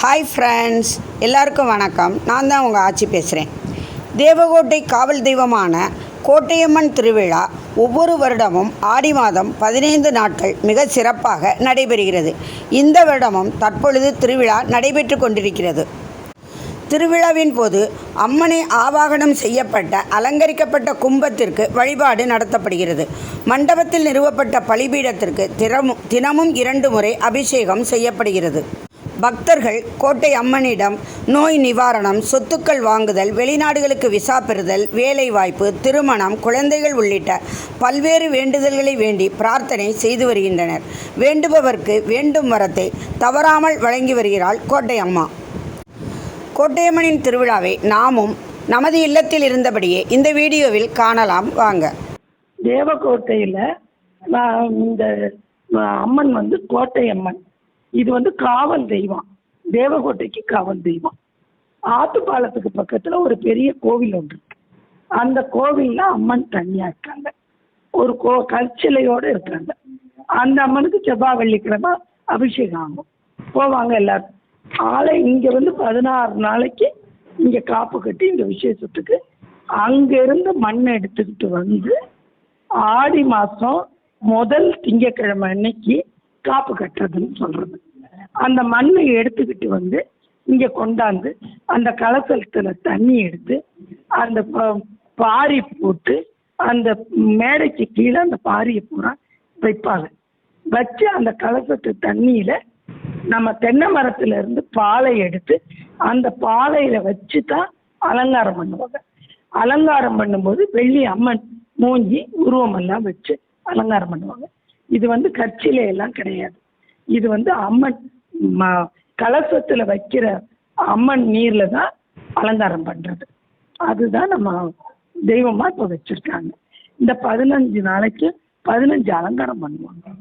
Hi friends எல்லாருக்கும் வணக்கம். நான் தான் உங்கள் ஆட்சி பேசுகிறேன் தேவகோட்டை காவல் தெய்வமான கோட்டையம்மன் திருவிழா ஒவ்வொரு வருடமும் ஆடி மாதம் பதினைந்து நாட்கள் மிக சிறப்பாக நடைபெறுகிறது. இந்த வருடமும் தற்பொழுது திருவிழா நடைபெற்று கொண்டிருக்கிறது. திருவிழாவின் போது அம்மனை ஆவாகனம் செய்யப்பட்ட அலங்கரிக்கப்பட்ட கும்பத்திற்கு வழிபாடு நடத்தப்படுகிறது. மண்டபத்தில் நிறுவப்பட்ட பலிபீடத்திற்கு தினமும் தினமும் இரண்டு முறை அபிஷேகம் செய்யப்படுகிறது. பக்தர்கள் கோட்டை அம்மனிடம் நோய் நிவாரணம் சொத்துக்கள் வாங்குதல் வெளிநாடுகளுக்கு விசா பெறுதல் வேலைவாய்ப்பு திருமணம் குழந்தைகள் உள்ளிட்ட பல்வேறு வேண்டுதல்களை வேண்டி பிரார்த்தனை செய்து வருகின்றனர். வேண்டுபவர்க்கு வேண்டும் வரத்தை தவறாமல் வழங்கி வருகிறாள் கோட்டை அம்மா. கோட்டையம்மனின் திருவிழாவை நாமும் நமது இல்லத்தில் இருந்தபடியே இந்த வீடியோவில் காணலாம். வாங்க. தேவக்கோட்டையில் நான் இந்த அம்மன் வந்து கோட்டை அம்மன். இது வந்து காவல் தெய்வம். தேவகோட்டைக்கு காவல் தெய்வம். ஆத்துப்பாலத்துக்கு பக்கத்தில் ஒரு பெரிய கோவில் ஒன்று இருக்கு. அந்த கோவிலில் அம்மன் தனியாக இருக்காங்க. ஒரு கோ கற்சிலையோடு இருக்காங்க அந்த அம்மனுக்கு செவ்வாய் வெள்ளிக்கிழமை அபிஷேகம் ஆகும். போவாங்க எல்லாரும். ஆளை இங்க வந்து பதினாறு நாளைக்கு இங்கே காப்பு கட்டி இந்த விசேஷத்துக்கு அங்கேருந்து மண் எடுத்துக்கிட்டு வந்து ஆடி மாதம் முதல் திங்கக்கிழமை அன்னைக்கு காப்பு கட்டுறதுன்னு சொல்கிறது அந்த மண்ணை எடுத்துக்கிட்டு வந்து இங்கே கொண்டாந்து அந்த கலசத்தில் தண்ணி எடுத்து அந்த ப- பாரி போட்டு அந்த மேடைக்கு கீழே அந்த பாரியை பூரா வைப்பாங்க. வச்சு அந்த கலசத்து தண்ணியில் நம்ம தென்னை மரத்துல இருந்து பாலை எடுத்து அந்த பாலையில வச்சு தான் அலங்காரம் பண்ணுவாங்க. அலங்காரம் பண்ணும்போது வெள்ளி அம்மன் மூஞ்சி உருவமெல்லாம் வச்சு அலங்காரம் பண்ணுவாங்க. இது வந்து கட்சியில எல்லாம் கிடையாது. இது வந்து அம்மன் ம- கலசத்துல வைக்கிற அம்மன் நீர்ல தான் அலங்காரம் பண்றது. அதுதான் நம்ம தெய்வமா இப்போ வச்சிருக்காங்க. இந்த பதினஞ்சு நாளைக்கு பதினஞ்சு அலங்காரம் பண்ணுவாங்க.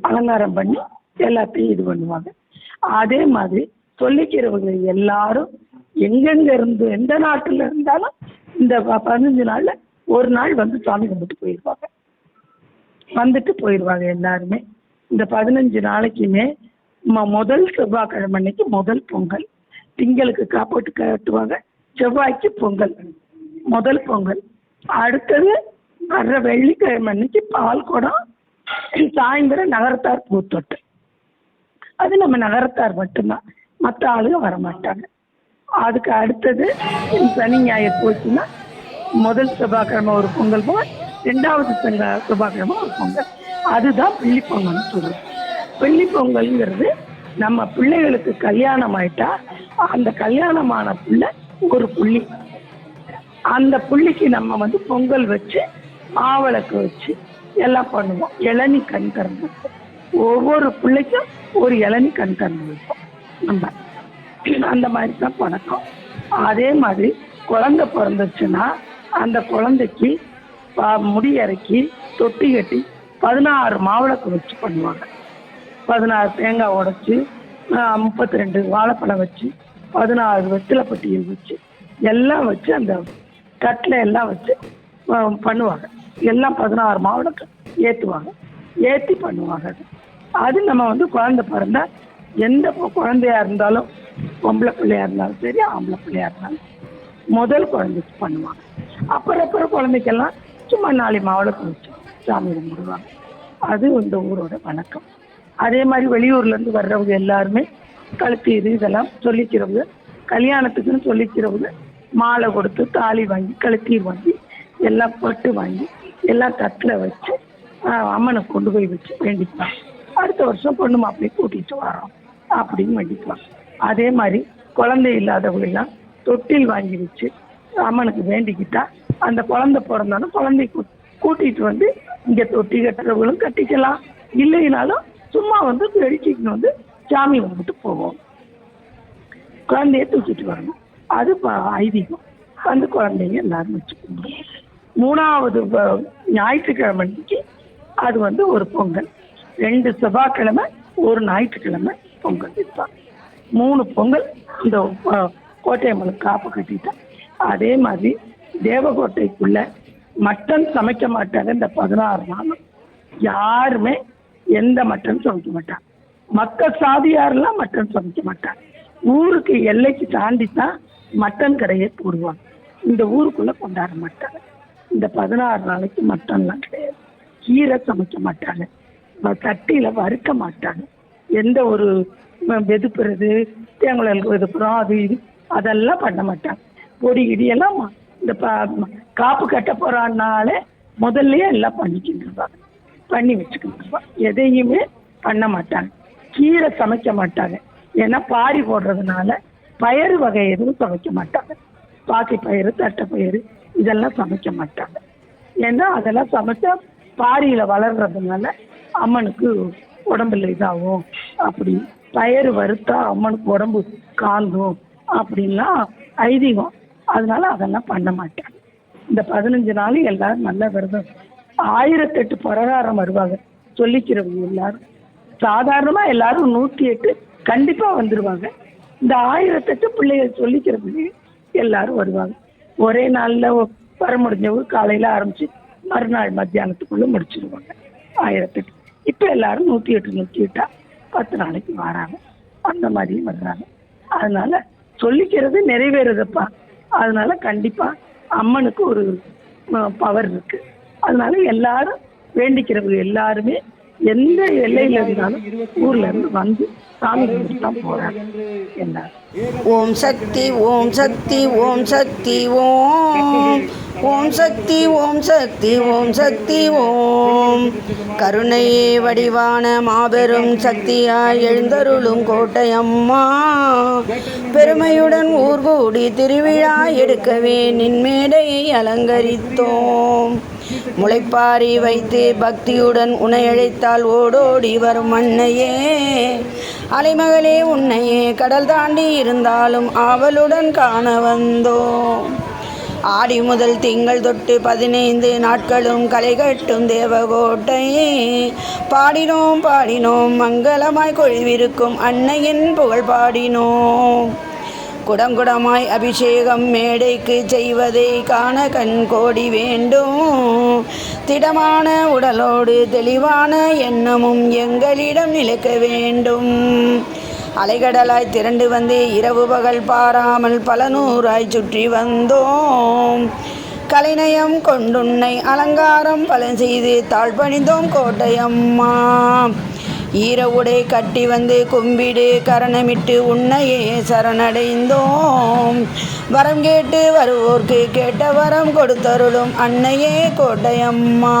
அலங்காரம் பண்ணி எல்லாத்தையும் இது பண்ணுவாங்க. அதே மாதிரி சொல்லிக்கிறவங்க எல்லாரும் எங்கெங்க இருந்து எந்த நாட்டுல இருந்தாலும் இந்த பதினஞ்சு நாள்ல ஒரு நாள் வந்து சாமி கும்பிட்டு போயிருப்பாங்க. வந்துட்டு போயிடுவாங்க எல்லாருமே. இந்த பதினஞ்சு நாளைக்குமே ம- முதல் செவ்வாய்க்கிழமை அன்னைக்கு முதல் பொங்கல். திங்களுக்கு காப்போட்டு கட்டுவாங்க. செவ்வாய்க்கு பொங்கல். முதல் பொங்கல். அடுத்தது வர்ற வெள்ளிக்கிழமை அன்னைக்கு பால் குடம் சாயந்தரம் நகரத்தார் பூத்தொட்டு. அது நம்ம நகரத்தார் மட்டும்தான். மற்ற ஆளுங்க வர மாட்டாங்க அதுக்கு அடுத்தது சனி ஞாயிறு போச்சுன்னா முதல் செவ்வாய்க்கிழமை ஒரு பொங்கல் போல் ரெண்டாவது செங்க செவ்வாய்க்கிழமை ஒரு பொங்கல் அதுதான் பிள்ளி பொங்கல்னு சொல்லுவோம் பிள்ளி பொங்கல்ங்கிறது நம்ம பிள்ளைகளுக்கு கல்யாணம் ஆயிட்டா அந்த கல்யாணமான பிள்ளை ஒரு புள்ளி. அந்த புள்ளிக்கு நம்ம வந்து பொங்கல் வச்சு மாவிளக்கு வச்சு எல்லாம் பண்ணுவோம். இளநி கண் திறந்து ஒவ்வொரு பிள்ளைக்கும் ஒரு இளநி கண் திறந்து வைப்போம் நம்ம அந்த மாதிரி தான் பழக்கம். அதே மாதிரி குழந்தை பிறந்துச்சுன்னா அந்த குழந்தைக்கு முடி இறக்கி தொட்டி கட்டி பதினாறு மாவிளக்கு வச்சு பண்ணுவாங்க. பதினாறு தேங்காய் உடச்சி முப்பத்தி ரெண்டு வாழைப்பழம் வச்சு பதினாறு வெத்திலைப்பட்டியல் வச்சு எல்லாம் வச்சு அந்த கட்டில் எல்லாம் வச்சு பண்ணுவாங்க. எல்லாம் பதினாறு மாவிளக்கு ஏற்றுவாங்க ஏற்றி பண்ணுவாங்க அது. அது நம்ம வந்து குழந்தை பிறந்தா எந்த குழந்தையா இருந்தாலும் பொம்பளை பிள்ளையா இருந்தாலும் சரி ஆம்பளை பிள்ளையா இருந்தாலும் முதல் குழந்தைக்கு பண்ணுவாங்க. அப்புறம் அப்புறம் குழந்தைக்கெல்லாம் சும்மா நாளை மாவில் குளிச்சு சாமி கும்பிடுவாங்க. அது இந்த ஊரோட வணக்கம். அதே மாதிரி வெளியூர்லேருந்து வர்றவங்க எல்லாருமே கழுத்து இது இதெல்லாம் சொல்லிக்கிறவங்க கல்யாணத்துக்குன்னு சொல்லிக்கிறவங்க மாலை கொடுத்து தாலி வாங்கி கழுத்தீர் வாங்கி எல்லாம் பட்டு வாங்கி எல்லாம் தட்டில் வச்சு அம்மனை கொண்டு போய் வச்சு வேண்டிக்கலாம் அடுத்த வருஷம் பொண்ணு மாப்பிள்ளை கூட்டிட்டு வரோம் அப்படின்னு வேண்டிக்கலாம் அதே மாதிரி குழந்தை இல்லாதவங்க எல்லாம் தொட்டில் வாங்கி வச்சு அம்மனுக்கு வேண்டிக்கிட்டா அந்த குழந்தை பிறந்தாலும் குழந்தை கூ- கூட்டிட்டு வந்து இங்க தொட்டி கட்டுறவங்களும் கட்டிக்கலாம். இல்லைனாலும் சும்மா வந்து வெடிச்சிக்கின்னு வந்து சாமி கும்பிட்டு போவோம். குழந்தைய தூக்கிட்டு வரணும். அது ப- ஐதீகம். அந்த குழந்தைங்க எல்லாரும் வச்சு கும்பிடுவோம் மூணாவது ஞாயிற்றுக்கிழமை அன்னைக்கு அது வந்து ஒரு பொங்கல். ரெண்டு செவ்வாய்க்கிழமை ஒரு ஞாயிற்றுக்கிழமை பொங்கல் வைப்பாங்க மூணு பொங்கல் இந்த கோட்டையம்மனுக்கு காப்பு கட்டிட்டா. அதே மாதிரி தேவகோட்டைக்குள்ள மட்டன் சமைக்க மாட்டாங்க இந்த பதினாறு நாளும். யாருமே எந்த மட்டன் சமைக்க மாட்டாங்க மற்ற சாதியாரெல்லாம் மட்டன் சமைக்க மாட்டாங்க ஊருக்கு எல்லைக்கு தாண்டி தான் மட்டன் கடையை போடுவாங்க. இந்த ஊருக்குள்ள கொண்டாட மாட்டாங்க. இந்த பதினாறு நாளைக்கு மட்டன்லாம் கிடையாது. கீரை சமைக்க மாட்டாங்க. தட்டியில வறுக்க மாட்டாங்க. எந்த ஒரு வெதுப்புறது தேங்குழலுக்கு வெதுப்புறோம் அது இது அதெல்லாம் பண்ண மாட்டாங்க. பொடி இடியெல்லாம் இந்த ப- ம- காப்பு கட்ட போறான்னாலே முதல்லயே எல்லாம் பண்ணிக்கிட்டு இருப்பாங்க பண்ணி வச்சுக்கிட்டு எதையுமே பண்ண மாட்டாங்க. கீரை சமைக்க மாட்டாங்க. ஏன்னா பாரி போடுறதுனால பயறு வகை எதுவும் சமைக்க மாட்டாங்க. பாக்கி பயிறு தட்டை பயிறு இதெல்லாம் சமைக்க மாட்டாங்க. ஏன்னா அதெல்லாம் சமைச்சா பாரியில வளர்றதுனால அம்மனுக்கு உடம்புல இதாகும். அப்படி பயறு வறுத்தா அம்மனுக்கு உடம்பு காந்தும் அப்படின்லாம் ஐதீகம். அதனால அதெல்லாம் பண்ண மாட்டாங்க இந்த பதினஞ்சு நாள் எல்லாரும் நல்ல விரதம். ஆயிரத்தெட்டு பிரகாரம் வருவாங்க. சொல்லிக்கிறவங்க எல்லாரும். சாதாரணமா எல்லாரும் நூற்றி எட்டு கண்டிப்பா வந்துடுவாங்க இந்த ஆயிரத்தெட்டு பிள்ளைகள் சொல்லிக்கிறவங்க எல்லாரும் வருவாங்க. ஒரே நாளில் வர முடிஞ்சவங்க காலையில ஆரம்பிச்சு மறுநாள் மத்தியானத்துக்குள்ளே முடிச்சிருவாங்க. ஆயிரத்தெட்டு. இப்போ எல்லாரும் நூற்றி எட்டு நூற்றி எட்டா பத்து நாளைக்கு வராங்க. அந்த மாதிரியும் வர்றாங்க. அதனால சொல்லிக்கிறது நிறைவேறுதப்பா. அதனால கண்டிப்பா அம்மனுக்கு ஒரு பவர் இருக்கு. அதனால எல்லாரும் வேண்டிக்கிறவங்க எல்லாருமே எந்த எல்லையில இருந்தாலும் ஊர்ல இருந்து வந்து சாமி கும்பிட்டு தான் போறாங்க ஓம் சக்தி ஓம் சக்தி ஓம் சக்தி ஓம். ஓம் சக்தி ஓம் சக்தி ஓம் சக்தி ஓம். கருணையே வடிவான மாபெரும் சக்தியாய் எழுந்தருளும் கோட்டையம்மா. பெருமையுடன் ஊர்கூடி திருவிழா எடுக்கவே நின்மேடையை அலங்கரித்தோம். முளைப்பாரி வைத்து பக்தியுடன் உன்னை அழைத்தால் ஓடோடி வரும் அன்னையே. அலைமகளே உன்னையே கடல் தாண்டி இருந்தாலும் ஆவலுடன் காண வந்தோம். ஆடி முதல் திங்கள் தொட்டு பதினைந்து நாட்களும் களை கட்டும் தேவகோட்டை. பாடினோம் பாடினோம் மங்களமாய் கொழிவிருக்கும் அன்னையின் புகழ் பாடினோம். குடங்குடமாய் அபிஷேகம் மேடைக்கு செய்வதை காண கண் கோடி வேண்டும். திடமான உடலோடு தெளிவான எண்ணமும் எங்களிடம் நிலைக்க வேண்டும். அலைகடலாய் திரண்டு வந்து இரவு பகல் பாராமல் பல நூறாய் சுற்றி வந்தோம். கலைநயம் கொண்டுன்னை அலங்காரம் பல செய்து தாழ்பணிந்தோம் கோட்டையம்மா. ஈர உடை கட்டி வந்து கும்பிடு கரணமிட்டு உன்னையே சரணடைந்தோம். வரம் கேட்டு வருவோர்க்கு கேட்ட வரம் கொடுத்தருளும் அன்னையே கோட்டையம்மா.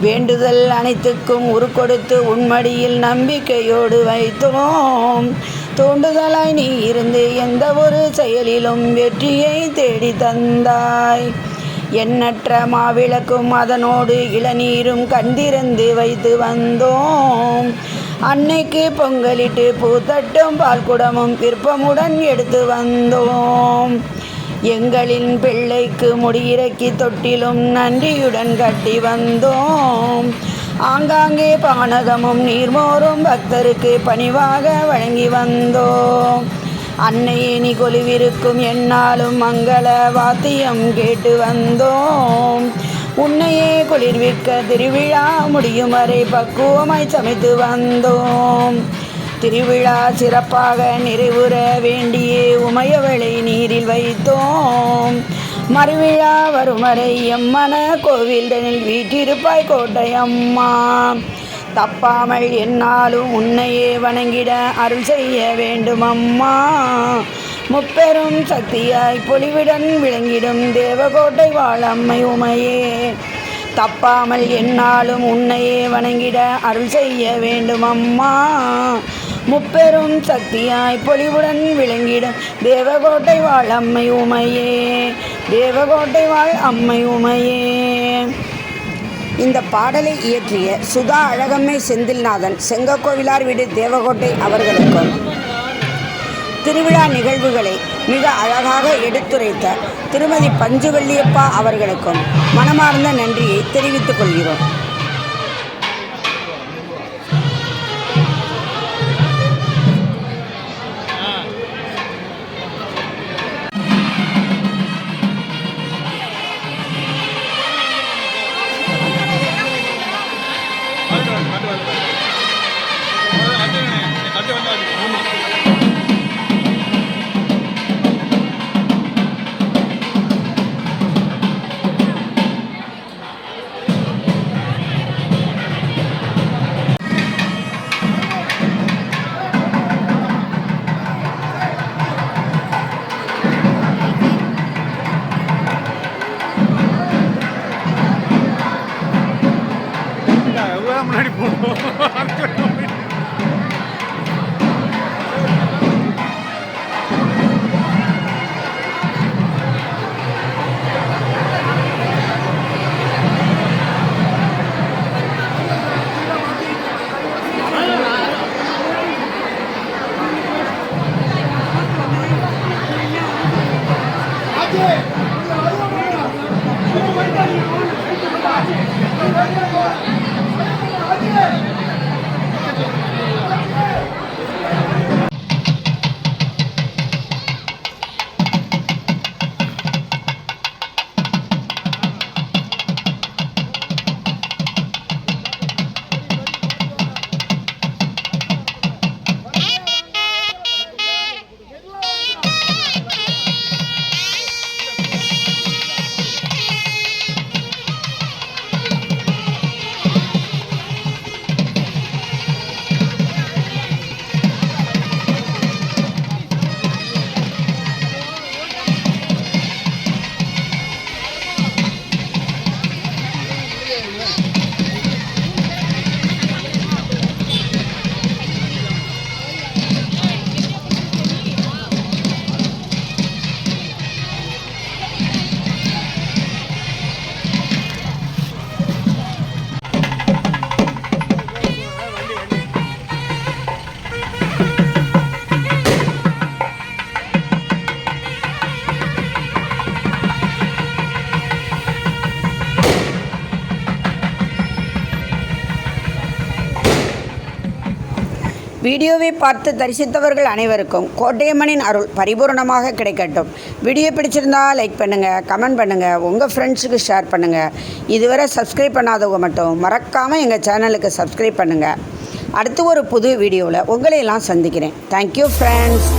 வேண்டுதல் அனைத்துக்கும் உரு கொடுத்து உன்மடியில் நம்பிக்கையோடு வைத்தோம். தூண்டுதலாய் நீ இருந்து எந்த ஒரு செயலிலும் வெற்றியை தேடி தந்தாய். எண்ணற்ற மாவிளக்கும் அதனோடு இளநீரும் கண்டிருந்து வைத்து வந்தோம். அன்னைக்கு பொங்கலிட்டு பூத்தட்டும் பால்குடமும் விருப்பமுடன் எடுத்து வந்தோம். எங்களின் பிள்ளைக்கு முடியிறக்கி தொட்டிலும் நன்றியுடன் கட்டி வந்தோம். ஆங்காங்கே பானகமும் நீர்மோரும் பக்தருக்கு பணிவாக வழங்கி வந்தோம். அன்னையே நீ கொலுவிருக்கும் என்னாலும் மங்கள வாத்தியம் கேட்டு வந்தோம். உன்னையே குளிர்விக்க திருவிழா முடியும் வரை பக்குவமாய் சமைத்து வந்தோம். திருவிழா சிறப்பாக நிறைவுற வேண்டியே உமையவளை நீரில் வைத்தோம். மறுவிழா வருமறை எம்மன கோவில்தனில் வீற்றிருப்பாய் கோட்டையம்மா தப்பாமல் என்னாலும் உன்னையே வணங்கிட அருள் செய்ய வேண்டும் அம்மா. முப்பெரும் சக்தியாய் பொலிவுடன் விளங்கிடும் தேவகோட்டை வாழம்மை உமையே. தப்பாமல் என்னாலும் உன்னையே வணங்கிட அருள் செய்ய வேண்டும் அம்மா முப்பெரும் சக்தியாய் பொலிவுடன் விளங்கிடும் தேவகோட்டை வாழ் அம்மை உமையே. தேவகோட்டை வாழ் அம்மை உமையே. இந்த பாடலை இயற்றிய சுதா அழகம்மை செந்தில்நாதன் செங்கக்கோவிலார் வீடு தேவகோட்டை அவர்களுக்கும். திருவிழா நிகழ்வுகளை மிக அழகாக எடுத்துரைத்த திருமதி பஞ்சுவல்லியப்பா அவர்களுக்கும் மனமார்ந்த நன்றியை தெரிவித்துக் கொள்கிறோம். வீடியோவை பார்த்து தரிசித்தவர்கள் அனைவருக்கும் கோட்டையம்மனின் அருள் பரிபூரணமாக கிடைக்கட்டும். வீடியோ பிடிச்சிருந்தா லைக் பண்ணுங்கள் கமெண்ட் பண்ணுங்கள் உங்கள் ஃப்ரெண்ட்ஸுக்கு ஷேர் பண்ணுங்கள் இதுவரை சப்ஸ்கிரைப் பண்ணாதவங்க மட்டும் மறக்காமல் எங்கள் சேனலுக்கு சப்ஸ்கிரைப் பண்ணுங்கள் அடுத்து ஒரு புது வீடியோவில் உங்களையெல்லாம் சந்திக்கிறேன். Thank you friends